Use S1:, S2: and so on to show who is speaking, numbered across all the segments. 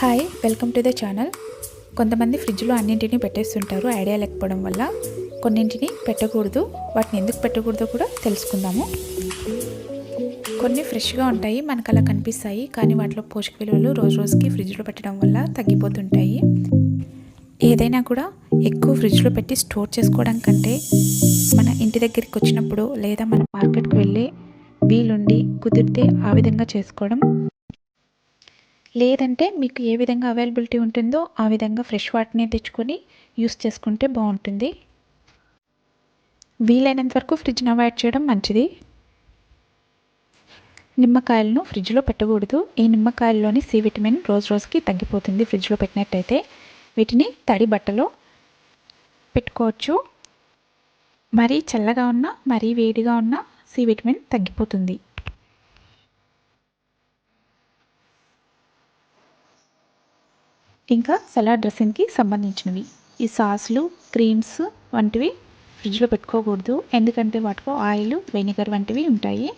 S1: Hi welcome to the channel కొంతమంది ఫ్రిడ్జ్లో అన్నింటినీ పెట్టేస్తుంటారు ఐడియా లేకపోవడం వల్ల. కొన్నింటిని పెట్టకూడదు వాటిని ఎందుకు పెట్టకూడదో కూడా తెలుసుకుందాము. కొన్ని ఫ్రెష్గా ఉంటాయి మనకు అలా కనిపిస్తాయి కానీ వాటిలో పోషక విలువలు రోజు రోజుకి ఫ్రిడ్జ్లో పెట్టడం వల్ల తగ్గిపోతుంటాయి. ఏదైనా కూడా ఎక్కువ ఫ్రిడ్జ్లో పెట్టి స్టోర్ చేసుకోవడం కంటే మన ఇంటి దగ్గరికి వచ్చినప్పుడు లేదా మన మార్కెట్కి వెళ్ళి వీలుండి కుదిరితే ఆ విధంగా చేసుకోవడం లేదంటే మీకు ఏ విధంగా అవైలబిలిటీ ఉంటుందో ఆ విధంగా ఫ్రెష్ వాటిని తెచ్చుకొని యూస్ చేసుకుంటే బాగుంటుంది. వీలైనంత వరకు ఫ్రిడ్జ్ని అవాయిడ్ చేయడం మంచిది. నిమ్మకాయలను ఫ్రిడ్జ్లో పెట్టకూడదు. ఈ నిమ్మకాయల్లోని సి విటమిన్ రోజు రోజుకి తగ్గిపోతుంది ఫ్రిడ్జ్లో పెట్టినట్టయితే. వీటిని తడి బట్టలో పెట్టుకోవచ్చు. మరీ చల్లగా ఉన్న మరీ వేడిగా ఉన్న సి విటమిన్ తగ్గిపోతుంది. ఇంకా సలాడ్ డ్రెస్సింగ్కి సంబంధించినవి. ఈ సాస్లు క్రీమ్స్ వంటివి ఫ్రిడ్జ్లో పెట్టుకోకూడదు. ఎందుకంటే వాటిలో ఆయిల్ వెనిగర్ వంటివి ఉంటాయి.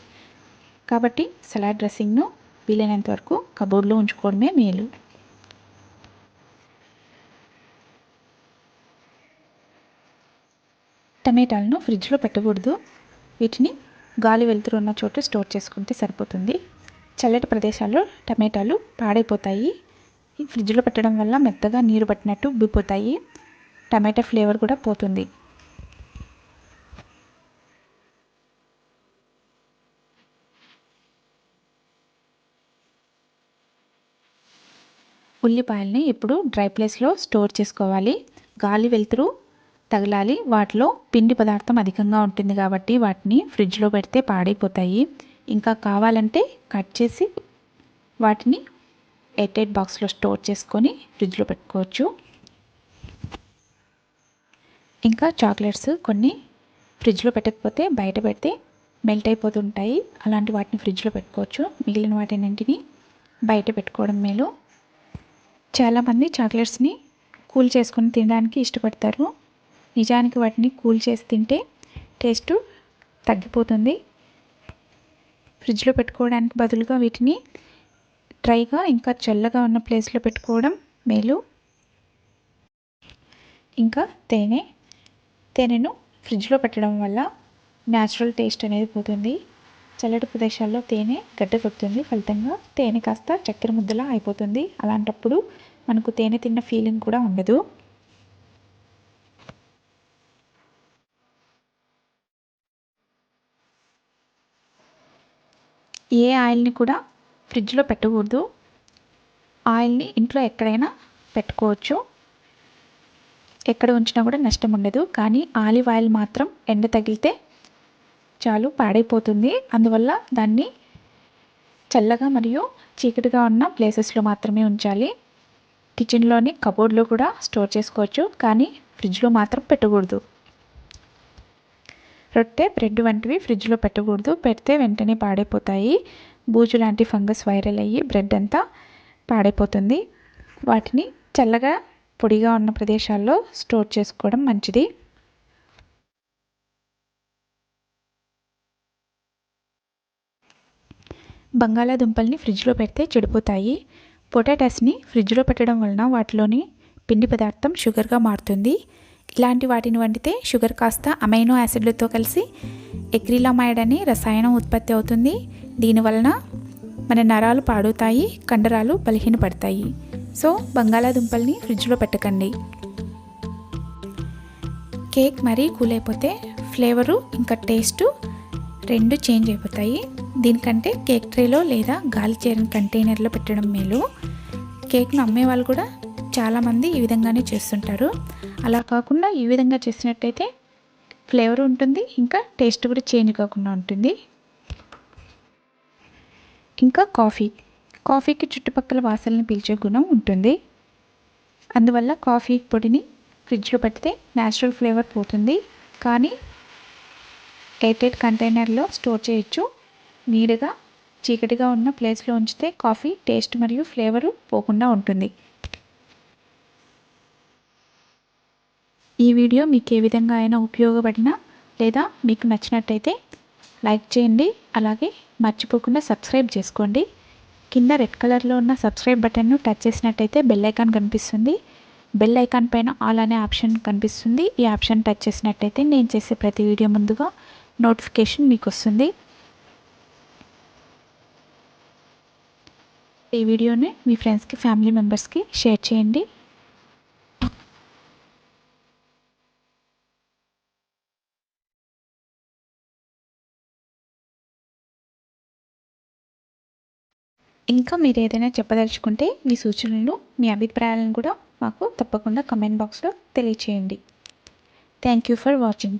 S1: కాబట్టి సలాడ్ డ్రెస్సింగ్ను వీలైనంత వరకు కబోర్డ్లో ఉంచుకోవడమే మేలు. టమాటాలను ఫ్రిడ్జ్లో పెట్టకూడదు. వీటిని గాలి వెలుతురు ఉన్న చోట స్టోర్ చేసుకుంటే సరిపోతుంది. చల్లటి ప్రదేశాల్లో టమాటాలు పాడైపోతాయి. ఈ ఫ్రిడ్జ్లో పెట్టడం వల్ల మెత్తగా నీరు పట్టినట్టు ఉబ్బిపోతాయి. టమాటా ఫ్లేవర్ కూడా పోతుంది. ఉల్లిపాయల్ని ఇప్పుడు డ్రై ప్లేస్లో స్టోర్ చేసుకోవాలి. గాలి వెలుతురు తగలాలి. వాటిలో పిండి పదార్థం అధికంగా ఉంటుంది కాబట్టి వాటిని ఫ్రిడ్జ్లో పెడితే పాడైపోతాయి. ఇంకా కావాలంటే కట్ చేసి వాటిని ఎయిట్ బాక్స్లో స్టోర్ చేసుకొని ఫ్రిడ్జ్లో పెట్టుకోవచ్చు. ఇంకా చాక్లెట్స్ కొన్ని ఫ్రిడ్జ్లో పెట్టకపోతే బయట పెడితే మెల్ట్ అయిపోతుంటాయి. అలాంటి వాటిని ఫ్రిడ్జ్లో పెట్టుకోవచ్చు. మిగిలిన వాటినింటిని బయట పెట్టుకోవడం మేలు. చాలామంది చాక్లెట్స్ని కూల్ చేసుకొని తినడానికి ఇష్టపడతారు. నిజానికి వాటిని కూల్ చేసి తింటే టేస్ట్ తగ్గిపోతుంది. ఫ్రిడ్జ్లో పెట్టుకోవడానికి బదులుగా వీటిని డ్రైగా ఇంకా చల్లగా ఉన్న ప్లేస్లో పెట్టుకోవడం మేలు. ఇంకా తేనె. తేనెను ఫ్రిడ్జ్లో పెట్టడం వల్ల న్యాచురల్ టేస్ట్ అనేది పోతుంది. చల్లటి ప్రదేశాల్లో తేనె గడ్డ కొడుతుంది ఫలితంగా. తేనె కాస్త చక్కెర ముద్దలా అయిపోతుంది. అలాంటప్పుడు మనకు తేనె తిన్న ఫీలింగ్ కూడా ఉండదు. ఏ ఆయిల్ని కూడా ఫ్రిడ్జ్లో పెట్టకూడదు. ఆయిల్ని ఇంట్లో ఎక్కడైనా పెట్టుకోవచ్చు. ఎక్కడ ఉంచినా కూడా నష్టం ఉండదు. కానీ ఆలివ్ ఆయిల్ మాత్రం ఎండ తగిలితే చాలు పాడైపోతుంది. అందువల్ల దాన్ని చల్లగా మరియు చీకటిగా ఉన్న ప్లేసెస్లో మాత్రమే ఉంచాలి. కిచెన్లోని కబోర్డ్లో కూడా స్టోర్ చేసుకోవచ్చు. కానీ ఫ్రిడ్జ్లో మాత్రం పెట్టకూడదు. రొట్టె బ్రెడ్ వంటివి ఫ్రిడ్జ్లో పెట్టకూడదు. పెడితే వెంటనే పాడైపోతాయి. బూజు లాంటి ఫంగస్ వైరల్ అయ్యి బ్రెడ్ అంతా పాడైపోతుంది. వాటిని చల్లగా పొడిగా ఉన్న ప్రదేశాల్లో స్టోర్ చేసుకోవడం మంచిది. బంగాళాదుంపల్ని ఫ్రిడ్జ్లో పెడితే చెడిపోతాయి. పొటాటాస్ని ఫ్రిడ్జ్లో పెట్టడం వలన వాటిలోని పిండి పదార్థం షుగర్గా మారుతుంది. ఇలాంటి వాటిని వండితే షుగర్ కాస్త అమైనో యాసిడ్లతో కలిసి ఎక్రిలమైడ్ అనే రసాయనం ఉత్పత్తి అవుతుంది. దీనివలన మన నరాలు పాడుతాయి కండరాలు బలహీనపడతాయి. సో బంగాళాదుంపల్ని ఫ్రిడ్జ్లో పెట్టకండి. కేక్ మరీ కూలైపోతే ఫ్లేవరు ఇంకా టేస్టు రెండు చేంజ్ అయిపోతాయి. దీనికంటే కేక్ ట్రేలో లేదా గాలి చేరిన కంటైనర్లో పెట్టడం మేలు. కేక్ను అమ్మే వాళ్ళు కూడా చాలామంది ఈ విధంగానే చేస్తుంటారు. అలా కాకుండా ఈ విధంగా చేసినట్టయితే ఫ్లేవర్ ఉంటుంది ఇంకా టేస్ట్ కూడా చేంజ్ కాకుండా ఉంటుంది. ఇంకా కాఫీ. కాఫీకి చుట్టుపక్కల వాసనని పీల్చే గుణం ఉంటుంది. అందువల్ల కాఫీ పొడిని ఫ్రిడ్జ్లో పెడితే న్యాచురల్ ఫ్లేవర్ పోతుంది. కానీ ఎయిర్టైట్ కంటైనర్లో స్టోర్ చేయొచ్చు. నీడగా చీకటిగా ఉన్న ప్లేస్లో ఉంచితే కాఫీ టేస్ట్ మరియు ఫ్లేవరు పోకుండా ఉంటుంది. ఈ వీడియో మీకు ఏ విధంగా అయినా ఉపయోగపడినా లేదా మీకు నచ్చినట్టయితే లైక్ చేయండి. అలాగే మర్చిపోకుండా సబ్స్క్రైబ్ చేసుకోండి. కింద రెడ్ కలర్లో ఉన్న సబ్స్క్రైబ్ బటన్ను టచ్ చేసినట్టయితే బెల్ ఐకాన్ కనిపిస్తుంది. బెల్ ఐకాన్ పైన ఆల్ అనే ఆప్షన్ కనిపిస్తుంది. ఈ ఆప్షన్ టచ్ చేసినట్టయితే నేను చేసే ప్రతి వీడియో ముందుగా నోటిఫికేషన్ మీకు వస్తుంది ఈ వీడియోని మీ ఫ్రెండ్స్కి ఫ్యామిలీ మెంబర్స్కి షేర్ చేయండి. ఇంకా మీరు ఏదైనా చెప్పదలుచుకుంటే మీ సూచనలు మీ అభిప్రాయాలను కూడా మాకు తప్పకుండా కమెంట్ బాక్స్లో తెలియచేయండి. Thank you for watching